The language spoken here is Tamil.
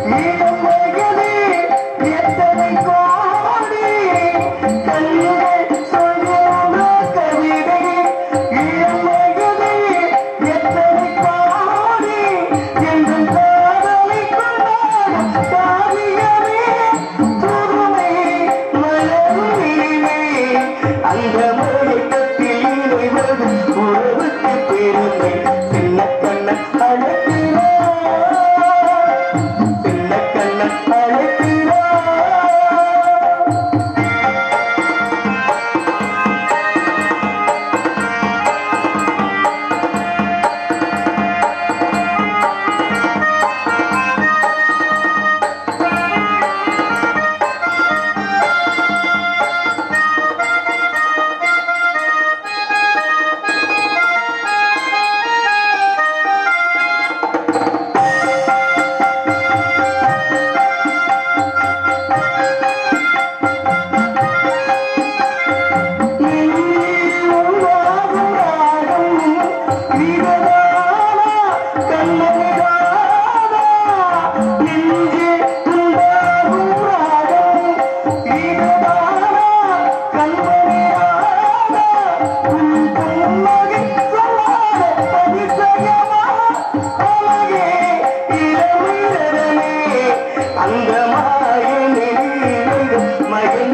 மீண்டும் அந்த மாயினிலே மகன்